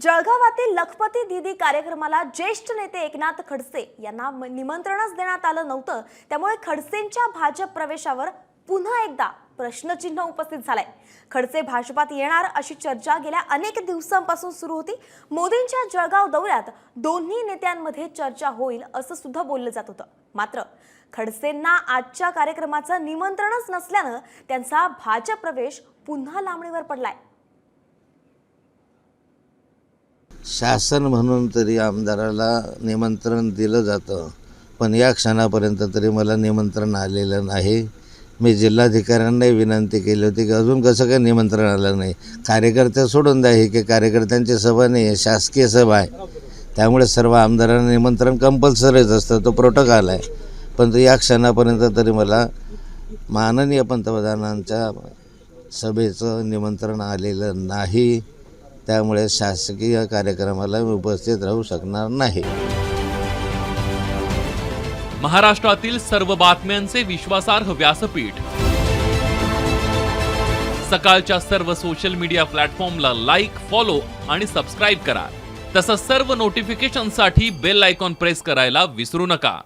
जळगावातील लखपती दिदी कार्यक्रमाला ज्येष्ठ नेते एकनाथ खडसे यांना म- निमंत्रणच देण्यात आलं नव्हतं. त्यामुळे खडसेंच्या भाजप प्रवेशावर पुन्हा एकदा प्रश्नचिन्ह उपस्थित झालंय. खडसे भाजपात येणार अशी चर्चा गेल्या अनेक दिवसांपासून सुरू होती. मोदींच्या जळगाव दौऱ्यात दोन्ही नेत्यांमध्ये चर्चा होईल असं सुद्धा बोललं जात होतं. मात्र खडसेंना आजच्या कार्यक्रमाचं निमंत्रणच नसल्यानं त्यांचा भाजप प्रवेश पुन्हा लांबणीवर पडलाय. शासन म्हणून तरी आमदाराला निमंत्रण दिलं जातं. पण या क्षणापर्यंत तरी मला निमंत्रण आलेलं नाही. मी जिल्हाधिकाऱ्यांनाही विनंती केली होती की अजून कसं काय निमंत्रण आलं नाही? कार्यकर्ते सोडून द्या ही की कार्यकर्त्यांची सभा नाही आहे शासकीय सभा आहे. त्यामुळे सर्व आमदारांना निमंत्रण कंपल्सरीच असतं तो प्रोटोकॉल आहे. पण या क्षणापर्यंत तरी मला माननीय पंतप्रधानांच्या सभेचं निमंत्रण आलेलं नाही. त्यामुळे शासकीय कार्यक्रमाला मी उपस्थित राहू शकणार नाही. महाराष्ट्रातील सर्व बातम्यांचे विश्वासार्ह व्यासपीठ. सकाळच्या सर्व सोशल मीडिया प्लॅटफॉर्मला लाईक फॉलो आणि सबस्क्राईब करा. तसंच सर्व नोटिफिकेशनसाठी बेल आयकॉन प्रेस करायला विसरू नका.